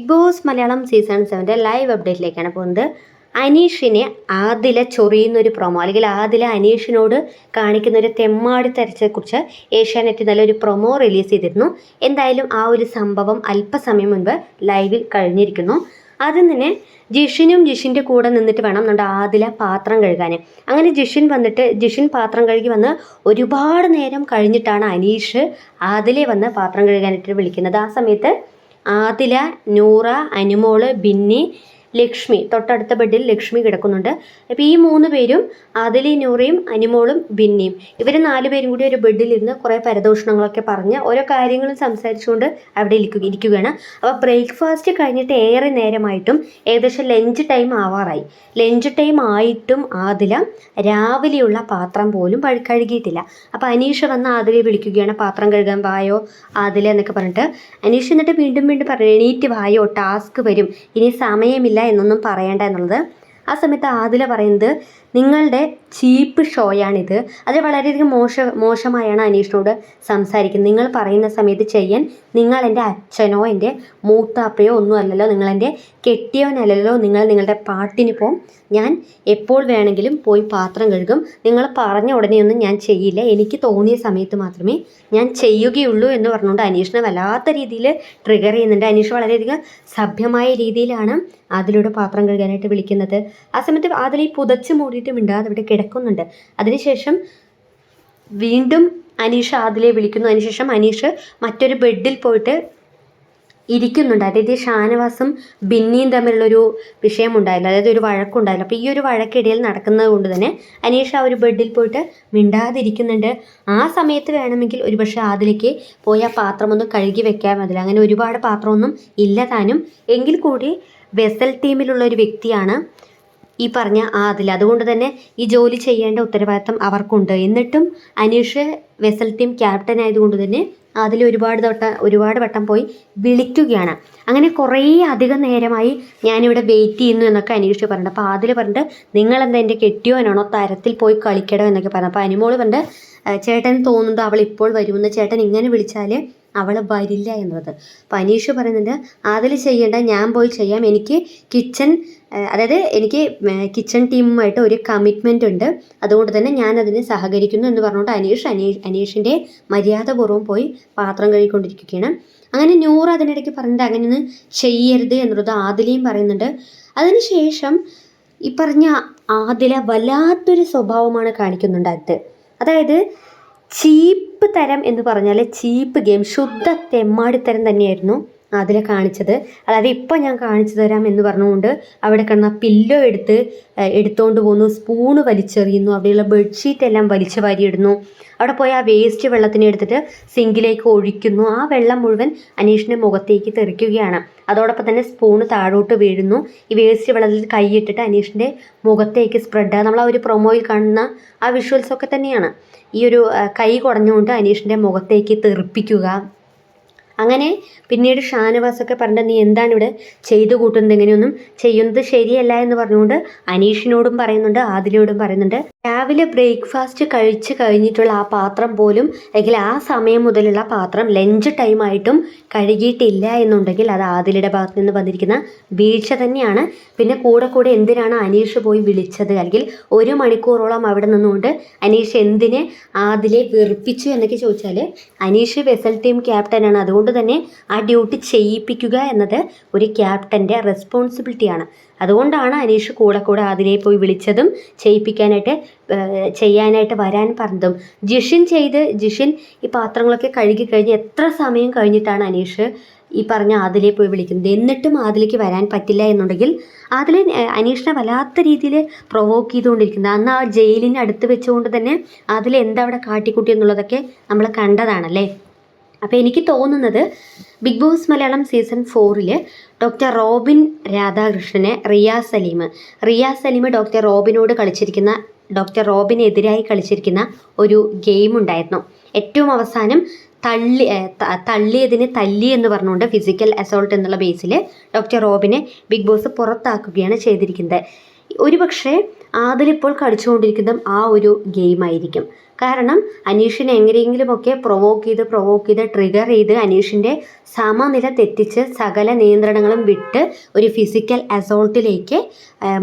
Big boss Malayalam season സെവന്റെ live അപ്ഡേറ്റിലേക്കാണ് പോകുന്നത്. അനീഷിനെ ആദില ചൊറിയുന്ന ഒരു പ്രൊമോ അല്ലെങ്കിൽ ആദില അനീഷിനോട് കാണിക്കുന്ന ഒരു തെമ്മാടി തരച്ചെക്കുറിച്ച് ഏഷ്യാനെറ്റ് നല്ലൊരു പ്രൊമോ റിലീസ് ചെയ്തിരുന്നു. എന്തായാലും ആ ഒരു സംഭവം അല്പസമയം മുൻപ് ലൈവിൽ കഴിഞ്ഞിരിക്കുന്നു. ആദ്യം തന്നെ ജിഷിനും ജിഷിന്റെ കൂടെ നിന്നിട്ട് വേണം നമ്മുടെ ആദില പാത്രം കഴുകാൻ. അങ്ങനെ ജിഷിൻ വന്നിട്ട് ജിഷിൻ പാത്രം കഴുകി വന്ന് ഒരുപാട് നേരം കഴിഞ്ഞിട്ടാണ് അനീഷ് ആദിലെ വന്ന് പാത്രം കഴുകാനായിട്ട് വിളിക്കുന്നത്. ആ സമയത്ത് ആദില നൂറ അനുമോൾ ബിന്നി ലക്ഷ്മി തൊട്ടടുത്ത ബെഡിൽ ലക്ഷ്മി കിടക്കുന്നുണ്ട്. അപ്പോൾ ഈ മൂന്ന് പേരും ആദലി നൂറയും അനിമോളും ബിന്നിയും. ഇവർ നാല് പേരും കൂടി ഒരു ബെഡിലിരുന്ന് കുറേ പരദോഷണങ്ങളൊക്കെ പറഞ്ഞ് ഓരോ കാര്യങ്ങളും സംസാരിച്ചുകൊണ്ട് അവിടെ ഇരിക്കുക ഇരിക്കുകയാണ്. അപ്പോൾ ബ്രേക്ക്ഫാസ്റ്റ് കഴിഞ്ഞിട്ട് ഏറെ നേരമായിട്ടും ഏകദേശം ലഞ്ച് ടൈം ആവാറായി. ലഞ്ച് ടൈം ആയിട്ടും ആദില രാവിലെയുള്ള പാത്രം പോലും കഴുകിയിട്ടില്ല. അപ്പോൾ അനീഷ വന്ന് ആദിലെ വിളിക്കുകയാണ് പാത്രം കഴുകാൻ വായോ? ആദില എന്നൊക്കെ പറഞ്ഞിട്ട്. അനീഷ് എന്നിട്ട് വീണ്ടും വീണ്ടും പറഞ്ഞു എണീറ്റ് വായോ? ടാസ്ക് വരും. ഇനി സമയമില്ല. എന്നൊന്നും പറയണ്ട എന്നുള്ളത് ആ സമയത്ത് ആദില പറയുന്നത് നിങ്ങളുടെ ചീപ്പ് ഷോയാണിത്. അത് വളരെയധികം മോശ മോശമായാണ് അനീഷിനോട് സംസാരിക്കുന്നത്. നിങ്ങൾ പറയുന്ന സമയത്ത് ചെയ്യാൻ നിങ്ങൾ എന്റെ അച്ഛനോ എന്റെ മൂത്താപ്പയോ ഒന്നും അല്ലല്ലോ. നിങ്ങൾ എന്റെ കെട്ടിയവനല്ലല്ലോ. നിങ്ങൾ നിങ്ങളുടെ പാട്ടിന് പോകും ഞാൻ എപ്പോൾ വേണമെങ്കിലും പോയി പാത്രം കഴുകും. നിങ്ങൾ പറഞ്ഞ ഉടനെയൊന്നും ഞാൻ ചെയ്യില്ല. എനിക്ക് തോന്നിയ സമയത്ത് മാത്രമേ ഞാൻ ചെയ്യുകയുള്ളൂ എന്ന് പറഞ്ഞുകൊണ്ട് അനീഷിനെ വല്ലാത്ത രീതിയിൽ ട്രിഗർ ചെയ്യുന്നുണ്ട്. അനീഷ് വളരെയധികം സഭ്യമായ രീതിയിലാണ് അതിലൂടെ പാത്രം കഴുകാനായിട്ട് വിളിക്കുന്നത്. ആ സമയത്ത് അതിൽ ഈ പുതച്ച് മൂടിയിട്ട് മിണ്ടാതെ അവിടെ കിടക്കുന്നുണ്ട്. അതിനുശേഷം വീണ്ടും അനീഷ് ആദിലെ വിളിക്കുന്നു. അതിനുശേഷം അനീഷ് മറ്റൊരു ബെഡിൽ പോയിട്ട് ഇരിക്കുന്നുണ്ട്. അതായത് ഷാനവാസും ബിന്നിയും തമ്മിലുള്ളൊരു വിഷയമുണ്ടായില്ല അതായത് ഒരു വഴക്കുണ്ടായില്ല അപ്പോൾ ഈ ഒരു വഴക്കിടയിൽ നടക്കുന്നത് കൊണ്ട് തന്നെ അനീഷ് ആ ഒരു ബെഡിൽ പോയിട്ട് മിണ്ടാതിരിക്കുന്നുണ്ട്. ആ സമയത്ത് വേണമെങ്കിൽ ഒരുപക്ഷെ അതിലേക്ക് പോയി ആ പാത്രമൊന്നും കഴുകി വെക്കാൻ മതില്ല. അങ്ങനെ ഒരുപാട് പാത്രമൊന്നും ഇല്ല താനും. എങ്കിൽ കൂടി വെസൽ ടീമിലുള്ള ഒരു വ്യക്തിയാണ് ഈ പറഞ്ഞ ആദിൽ അതുകൊണ്ട് തന്നെ ഈ ജോലി ചെയ്യേണ്ട ഉത്തരവാദിത്തം അവർക്കുണ്ട്. എന്നിട്ടും അനീഷ് വെസൽ ടീം ക്യാപ്റ്റൻ ആയതുകൊണ്ട് തന്നെ അതിൽ ഒരുപാട് തൊട്ട ഒരുപാട് വട്ടം പോയി വിളിക്കുകയാണ്. അങ്ങനെ കുറേ അധികം നേരമായി ഞാനിവിടെ വെയിറ്റ് ചെയ്യുന്നു എന്നൊക്കെ അനീഷ് പറഞ്ഞിട്ട്. അപ്പോൾ അതിൽ പറഞ്ഞിട്ട് നിങ്ങളെന്താ എന്റെ കെട്ടിയോനാണോ തരത്തിൽ പോയി കളിക്കടോ എന്നൊക്കെ പറഞ്ഞു. അപ്പോൾ അനിമോൾ പറഞ്ഞിട്ട് ചേട്ടൻ തോന്നുന്നത് അവൾ ഇപ്പോൾ വരുമെന്ന് ചേട്ടൻ ഇങ്ങനെ വിളിച്ചാൽ അവൾ വരില്ല എന്നത് അപ്പോൾ അനീഷ് പറയുന്നുണ്ട് അതിൽ ചെയ്യേണ്ട ഞാൻ പോയി ചെയ്യാം. എനിക്ക് കിച്ചൺ അതായത് എനിക്ക് കിച്ചൺ ടീമുമായിട്ട് ഒരു കമ്മിറ്റ്മെന്റ് ഉണ്ട്. അതുകൊണ്ട് തന്നെ ഞാൻ അതിന് സഹകരിക്കുന്നു എന്ന് പറഞ്ഞുകൊണ്ട് അനീഷ് അനീഷ് അനീഷിന്റെ മര്യാദപൂർവം പോയി പാത്രം കഴുകിക്കൊണ്ടിരിക്കുകയാണ്. അങ്ങനെ നൂറ് അതിനിടയ്ക്ക് പറഞ്ഞിട്ട് അങ്ങനെയൊന്നും ചെയ്യരുത് എന്നുള്ളത് ആദിലയും പറയുന്നുണ്ട്. അതിനുശേഷം ഈ പറഞ്ഞ ആദില വല്ലാത്തൊരു സ്വഭാവമാണ് കാണിക്കുന്നുണ്ട് അത് അതായത് ചീപ്പ് തരം എന്ന് പറഞ്ഞാൽ ചീപ്പ് ഗെയിം ശുദ്ധ തെമ്മാടിത്തരം തന്നെയായിരുന്നു. അതിൽ കാണിച്ചത്. അതായത് ഇപ്പം ഞാൻ കാണിച്ചു തരാം എന്ന് പറഞ്ഞുകൊണ്ട് അവിടെ കിടന്ന പില്ലോ എടുത്ത് എടുത്തുകൊണ്ട് പോകുന്നു സ്പൂണ് വലിച്ചെറിയുന്നു അവിടെയുള്ള ബെഡ്ഷീറ്റ് എല്ലാം വലിച്ചു വാരിയിടുന്നു. അവിടെ പോയി ആ വേസ്റ്റ് വെള്ളത്തിനെ എടുത്തിട്ട് സിങ്കിലേക്ക് ഒഴിക്കുന്നു. ആ വെള്ളം മുഴുവൻ അനീഷിന്റെ മുഖത്തേക്ക് തെറിക്കുകയാണ്. അതോടൊപ്പം തന്നെ സ്പൂണ് താഴോട്ട് വീഴുന്നു. ഈ വേസ്റ്റ് വെള്ളത്തിൽ കൈയിട്ടിട്ട് അനീഷിന്റെ മുഖത്തേക്ക് സ്പ്രെഡ് നമ്മൾ ആ ഒരു പ്രൊമോയിൽ കാണുന്ന ആ വിഷ്വൽസ് ഒക്കെ തന്നെയാണ്. ഈ ഒരു കൈ കുടഞ്ഞുകൊണ്ട് അനീഷിന്റെ മുഖത്തേക്ക് തെറിപ്പിക്കുക. അങ്ങനെ പിന്നീട് ഷാനവാസൊക്കെ പറഞ്ഞിട്ട് നീ എന്താണ് ഇവിടെ ചെയ്തു കൂട്ടുന്നത്? ഇങ്ങനെയൊന്നും ചെയ്യുന്നത് ശരിയല്ല എന്ന് പറഞ്ഞുകൊണ്ട് അനീഷിനോടും പറയുന്നുണ്ട് ആദിലയോടും പറയുന്നുണ്ട്. രാവിലെ ബ്രേക്ക്ഫാസ്റ്റ് കഴിച്ച് കഴിഞ്ഞിട്ടുള്ള ആ പാത്രം പോലും അല്ലെങ്കിൽ ആ സമയം മുതലുള്ള പാത്രം ലഞ്ച് ടൈമായിട്ടും കഴുകിയിട്ടില്ല എന്നുണ്ടെങ്കിൽ അത് ആദിലയുടെ ഭാഗത്ത് നിന്ന് വന്നിരിക്കുന്ന വീഴ്ച തന്നെയാണ്. പിന്നെ കൂടെ കൂടെ എന്തിനാണ് അനീഷ് പോയി വിളിച്ചത്? അല്ലെങ്കിൽ ഒരു മണിക്കൂറോളം അവിടെ നിന്നുകൊണ്ട് അനീഷ് എന്തിനെ ആദിലെ വെറുപ്പിച്ചു എന്നൊക്കെ ചോദിച്ചാൽ അനീഷ് വെസൽ ടീം ക്യാപ്റ്റനാണ് അതുകൊണ്ട് തന്നെ ആ ഡ്യൂട്ടി ചെയ്യിപ്പിക്കുക എന്നത് ഒരു ക്യാപ്റ്റന്റെ റെസ്പോൺസിബിലിറ്റിയാണ് അതുകൊണ്ടാണ് അനീഷ് കൂടെ കൂടെ ആദിലയെ പോയി വിളിച്ചതും ചെയ്യിപ്പിക്കാനായിട്ട് ചെയ്യാനായിട്ട് വരാൻ പറഞ്ഞതും. ജിഷിൻ ചെയ്ത് ജിഷിൻ ഈ പാത്രങ്ങളൊക്കെ കഴുകി കഴിഞ്ഞ് എത്ര സമയം കഴിഞ്ഞിട്ടാണ് അനീഷ് ഈ പറഞ്ഞ ആദിലെ പോയി വിളിക്കുന്നത്? എന്നിട്ടും ആദിലേക്ക് വരാൻ പറ്റില്ല എന്നുണ്ടെങ്കിൽ അതിലെ അനീഷിനെ വല്ലാത്ത രീതിയിൽ പ്രൊവോക്ക് ചെയ്തുകൊണ്ടിരിക്കുന്നത്. അന്ന് ആ ജയിലിന് അടുത്ത് വെച്ചുകൊണ്ട് തന്നെ അതിൽ എന്താ അവിടെ കാട്ടിക്കൂട്ടി എന്നുള്ളതൊക്കെ നമ്മൾ കണ്ടതാണല്ലേ? അപ്പോൾ എനിക്ക് തോന്നുന്നത് ബിഗ് ബോസ് മലയാളം സീസൺ ഫോറിൽ ഡോക്ടർ റോബിൻ രാധാകൃഷ്ണനെ റിയാസ് സലീം റിയാസ് സലീം ഡോക്ടർ റോബിനോട് കളിച്ചിരിക്കുന്ന ഡോക്ടർ റോബിനെതിരായി കളിച്ചിരിക്കുന്ന ഒരു ഗെയിം ഉണ്ടായിരുന്നു. ഏറ്റവും അവസാനം തള്ളി തള്ളിയതിന് തല്ലി എന്ന് പറഞ്ഞുകൊണ്ട് ഫിസിക്കൽ അസോൾട്ട് എന്നുള്ള ബേസിൽ ഡോക്ടർ റോബിനെ ബിഗ് ബോസ് പുറത്താക്കുകയാണ് ചെയ്തിരിക്കുന്നത്. ഒരുപക്ഷെ ആദിലിപ്പോൾ കളിച്ചുകൊണ്ടിരിക്കുന്ന ആ ഒരു ഗെയിമായിരിക്കും. കാരണം അനീഷിനെ എങ്ങനെയെങ്കിലുമൊക്കെ പ്രൊവോക്ക് ചെയ്ത് പ്രൊവോക്ക് ചെയ്ത് ട്രിഗർ ചെയ്ത് അനീഷിന്റെ സമനില തെറ്റിച്ച് സകല നിയന്ത്രണങ്ങളും വിട്ട് ഒരു ഫിസിക്കൽ അസോൾട്ടിലേക്ക്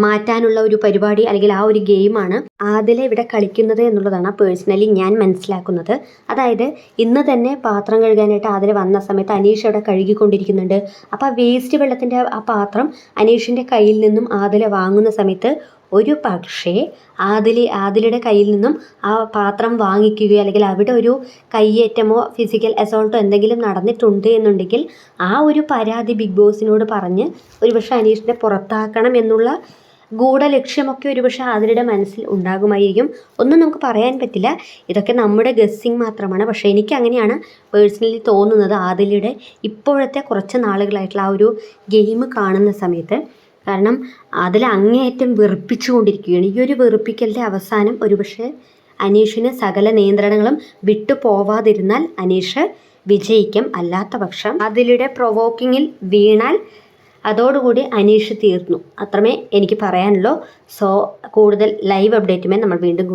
മാറ്റാനുള്ള ഒരു പരിപാടി അല്ലെങ്കിൽ ആ ഒരു ഗെയിമാണ് ആദിലെ ഇവിടെ കളിക്കുന്നത് എന്നുള്ളതാണ് പേഴ്സണലി ഞാൻ മനസ്സിലാക്കുന്നത്. അതായത് ഇന്ന് തന്നെ പാത്രം കഴുകാനായിട്ട് ആദിലെ വന്ന സമയത്ത് അനീഷ് അവിടെ കഴുകിക്കൊണ്ടിരിക്കുന്നുണ്ട്. അപ്പോൾ ആ വേസ്റ്റ് വെള്ളത്തിന്റെ ആ പാത്രം അനീഷിന്റെ കയ്യിൽ നിന്നും ആദിലെ വാങ്ങുന്ന സമയത്ത് ഒരു പക്ഷേ ആദിലി ആദിലയുടെ കയ്യിൽ നിന്നും ആ പാത്രം വാങ്ങിക്കുകയോ അല്ലെങ്കിൽ അവിടെ ഒരു കയ്യേറ്റമോ ഫിസിക്കൽ അസോൾട്ടോ എന്തെങ്കിലും നടന്നിട്ടുണ്ട് എന്നുണ്ടെങ്കിൽ ആ ഒരു പരാതി ബിഗ് ബോസിനോട് പറഞ്ഞ് ഒരുപക്ഷെ അനീഷിനെ പുറത്താക്കണം എന്നുള്ള ഗൂഢലക്ഷ്യമൊക്കെ ഒരുപക്ഷെ ആദിലയുടെ മനസ്സിൽ ഉണ്ടാകുമായിരിക്കും. ഒന്നും നമുക്ക് പറയാൻ പറ്റില്ല. ഇതൊക്കെ നമ്മുടെ ഗസ്സിങ് മാത്രമാണ്. പക്ഷേ എനിക്ക് അങ്ങനെയാണ് പേഴ്സണലി തോന്നുന്നത് ആദിലയുടെ ഇപ്പോഴത്തെ കുറച്ച് നാളുകളായിട്ടുള്ള ആ ഒരു ഗെയിം കാണുന്ന സമയത്ത്. കാരണം അതിൽ അങ്ങേയറ്റം വെറുപ്പിച്ചുകൊണ്ടിരിക്കുകയാണ്. ഈ ഒരു വെറുപ്പിക്കലിന്റെ അവസാനം ഒരുപക്ഷെ അനീഷിന് സകല നിയന്ത്രണങ്ങളും വിട്ടു പോവാതിരുന്നാൽ അനീഷ് വിജയിക്കും അല്ലാത്ത പക്ഷം അതിലൂടെ പ്രൊവോക്കിങ്ങിൽ വീണാൽ അതോടുകൂടി അനീഷ് തീർന്നു. അത്രമേ എനിക്ക് പറയാനുള്ളൂ. സോ കൂടുതൽ ലൈവ് അപ്ഡേറ്റുമേ നമ്മൾ വീണ്ടും